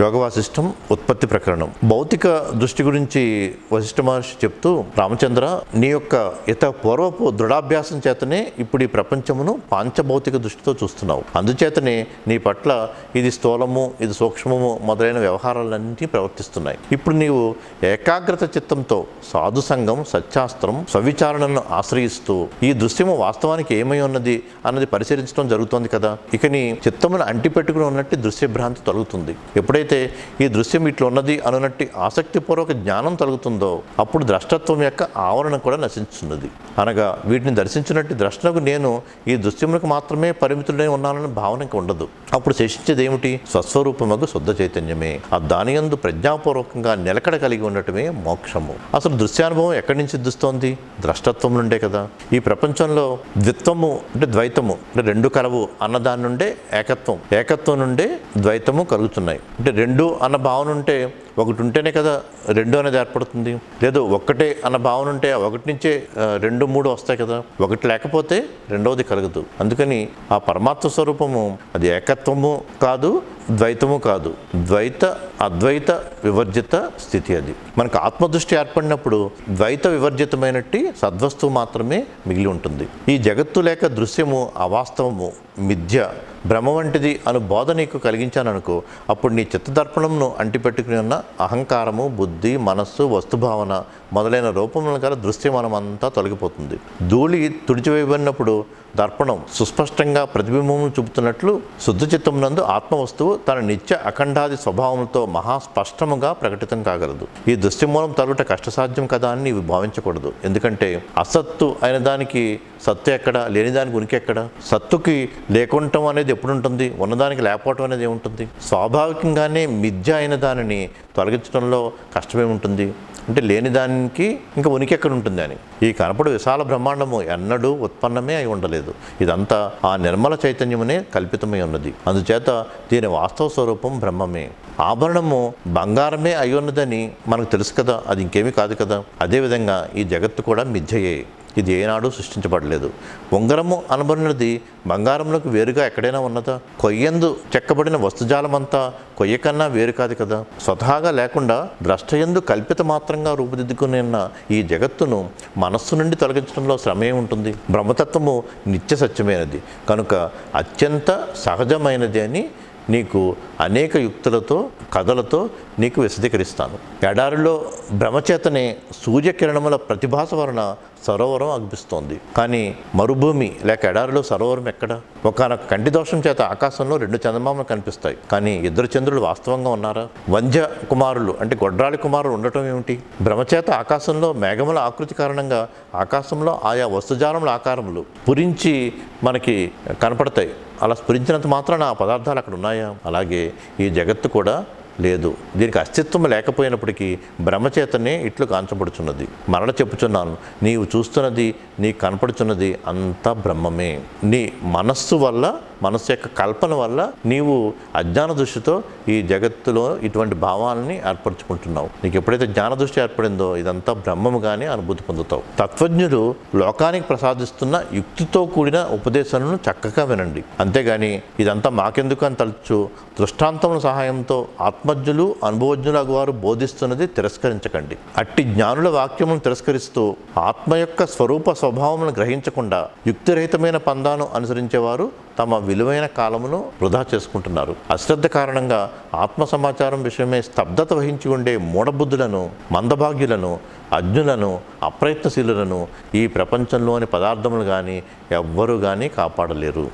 యోగ వాసిష్టం ఉత్పత్తి ప్రకరణం. భౌతిక దృష్టి గురించి వశిష్ఠ మహర్షి చెప్తూ రామచంద్ర నీ యొక్క ఇత పూర్వపు దృఢాభ్యాసం చేతనే ఇప్పుడు ఈ ప్రపంచమును పాంచభౌతిక దృష్టితో చూస్తున్నావు. అందుచేతనే నీ పట్ల ఇది స్థూలము ఇది సూక్ష్మము మొదలైన వ్యవహారాలన్నింటినీ ప్రవర్తిస్తున్నాయి. ఇప్పుడు నీవు ఏకాగ్రత చిత్తంతో సాధు సంఘం సత్యాస్త్రం సవిచారణను ఆశ్రయిస్తూ ఈ దృశ్యము వాస్తవానికి ఏమై ఉన్నది అన్నది పరిశీలించడం జరుగుతోంది కదా. ఇక నీ చిత్తమును అంటిపెట్టుకుని ఉన్నట్టు దృశ్యభ్రాంతి తొలగుతుంది. ఎప్పుడైతే ఈ దృశ్యం ఇట్లా ఉన్నది అనునట్టు ఆసక్తిపూర్వక జ్ఞానం తొలగుతుందో అప్పుడు ద్రష్టత్వం యొక్క ఆవరణ కూడా నశించున్నది. అనగా వీటిని దర్శించినట్టు ద్రష్టకు నేను ఈ దృశ్యములకు మాత్రమే పరిమితుడై ఉన్నానని భావనకి ఉండదు. అప్పుడు శేషించేది ఏమిటి స్వస్వరూపమగు శుద్ధ చైతన్యమే. ఆ దానియందు ప్రజ్ఞాపూర్వకంగా నిలకడ కలిగి ఉండటమే మోక్షము. అసలు దృశ్యానుభవం ఎక్కడి నుంచి సిద్ధిస్తోంది? ద్రష్టత్వం నుండే కదా. ఈ ప్రపంచంలో ద్విత్వము అంటే ద్వైతము అంటే రెండు కలవు అన్న దాని నుండే ఏకత్వం ఏకత్వం నుండే ద్వైతము కలుగుతున్నాయి. అంటే రెండు అన్న భావన ఉంటే ఒకటి ఉంటేనే కదా రెండు అనేది ఏర్పడుతుంది. లేదు ఒక్కటే అన్న భావన ఉంటే ఆ ఒకటి నుంచే రెండు మూడు వస్తాయి కదా. ఒకటి లేకపోతే రెండవది కలగదు. అందుకని ఆ పరమాత్మ స్వరూపము అది ఏకత్వము కాదు ద్వైతము కాదు. ద్వైత అద్వైత వివర్జిత స్థితి అది. మనకు ఆత్మదృష్టి ఏర్పడినప్పుడు ద్వైత వివర్జితమైనట్టు సద్వస్తువు మాత్రమే మిగిలి ఉంటుంది. ఈ జగత్తు లేక దృశ్యము అవాస్తవము మిథ్య భ్రమ వంటిది అను బోధ నీకు కలిగించాననుకో అప్పుడు నీ చిత్తదర్పణంను అంటిపెట్టుకుని ఉన్న అహంకారము బుద్ధి మనస్సు వస్తుభావన మొదలైన రూపములను గల దృశ్యమానం అంతా తొలగిపోతుంది. ధూళి తుడిచివేయబడినప్పుడు దర్పణం సుస్పష్టంగా ప్రతిబింబమును చూపుతున్నట్లు శుద్ధ చిత్తమునందు నందు ఆత్మవస్తువు తన నిత్య అఖండాది స్వభావంతో మహాస్పష్టముగా ప్రకటితం కాగలదు. ఈ దృశ్యమూలం తలుట కష్టసాధ్యం కదా అని నీవు భావించకూడదు. ఎందుకంటే అసత్తు అయిన దానికి సత్తు ఎక్కడ? లేని దానికి ఉనికి ఎక్కడ? సత్తుకి లేకుండటం అనేది ఎప్పుడు ఉంటుంది ఉన్నదానికి లేకపోవటం అనేది ఏముంటుంది? స్వాభావికంగానే మిథ్య అయిన దానిని తొలగించడంలో కష్టమే ఉంటుంది అంటే లేని దానికి ఇంకా ఉనికి ఎక్కడ ఉంటుంది అని. ఈ కనపడు విశాల బ్రహ్మాండము ఎన్నడూ ఉత్పన్నమే అయి ఉండలేదు. ఇదంతా ఆ నిర్మల చైతన్యమునే కల్పితమై ఉన్నది. అందుచేత దీని వాస్తవ స్వరూపం బ్రహ్మమే. ఆభరణము బంగారమే అయి ఉన్నదని మనకు తెలుసు కదా. అది ఇంకేమీ కాదు కదా. అదేవిధంగా ఈ జగత్తు కూడా మిథ్యయే. ఇది ఏనాడు సృష్టించబడలేదు. ఉంగరము అనబడినది బంగారంలోకి వేరుగా ఎక్కడైనా ఉన్నదా? కొయ్యందు చెక్కబడిన వస్తుజాలమంతా కొయ్య కన్నా వేరు కాదు కదా? స్వతహాగా లేకుండా ద్రష్టయందు కల్పిత మాత్రంగా రూపుదిద్దుకుని ఉన్న ఈ జగత్తును మనస్సు నుండి తొలగించడంలో శ్రమే ఉంటుంది? బ్రహ్మతత్వము నిత్య సత్యమైనది. కనుక అత్యంత సహజమైనది అని నీకు అనేక యుక్తులతో కథలతో నీకు విశదీకరిస్తాను. ఎడారిలో భ్రమచేతనే సూర్యకిరణముల ప్రతిభాస వలన సరోవరం అనిపిస్తోంది. కానీ మరుభూమి లేక ఎడారిలో సరోవరం ఎక్కడ? ఒకనొక కంటి దోషం చేత ఆకాశంలో రెండు చందమామలు కనిపిస్తాయి. కానీ ఇద్దరు చంద్రులు వాస్తవంగా ఉన్నారా? వంధ్య కుమారులు అంటే గొడ్రాలి కుమారులు ఉండటం ఏమిటి? భ్రమచేత ఆకాశంలో మేఘముల ఆకృతి కారణంగా ఆకాశంలో ఆయా వస్తుజాలముల ఆకారములు పురించి మనకి కనపడతాయి. అలా స్ఫురించినంత మాత్రాన ఆ పదార్థాలు అక్కడ ఉన్నాయా? అలాగే ఈ జగత్తు కూడా లేదు. దీనికి అస్తిత్వం లేకపోయినప్పటికీ బ్రహ్మచేతనే ఇట్లు కాంచబడుచున్నది. మరల చెప్పుచున్నాను నీవు చూస్తున్నది నీ కనపడుచున్నది అంతా బ్రహ్మమే. నీ మనస్సు వల్ల మనస్సు యొక్క కల్పన వల్ల నీవు అజ్ఞాన దృష్టితో ఈ జగత్తులో ఇటువంటి భావాలని ఏర్పరచుకుంటున్నావు. నీకు ఎప్పుడైతే జ్ఞాన దృష్టి ఏర్పడిందో ఇదంతా బ్రహ్మముగానే అనుభూతి పొందుతావు. తత్వజ్ఞులు లోకానికి ప్రసాదిస్తున్న యుక్తితో కూడిన ఉపదేశాలను చక్కగా వినండి. అంతేగాని ఇదంతా మాకెందుకు అని తలుచు దృష్టాంతముల సహాయంతో ఆత్మజ్ఞులు అనుభవజ్ఞుల వారు బోధిస్తున్నది తిరస్కరించకండి. అట్టి జ్ఞానుల వాక్యములను తిరస్కరిస్తూ ఆత్మ యొక్క స్వరూప స్వభావములను గ్రహించకుండా యుక్తిరహితమైన పందాను అనుసరించేవారు తమ విలువైన కాలమును వృధా చేసుకుంటున్నారు. అశ్రద్ధ కారణంగా ఆత్మ సమాచారం విషయమే స్తబ్దత వహించి ఉండే మూఢబుద్ధులను మందభాగ్యులను అజ్ఞులను అప్రయత్నశీలులను ఈ ప్రపంచంలోని పదార్థములు కానీ ఎవ్వరూ కానీ కాపాడలేరు.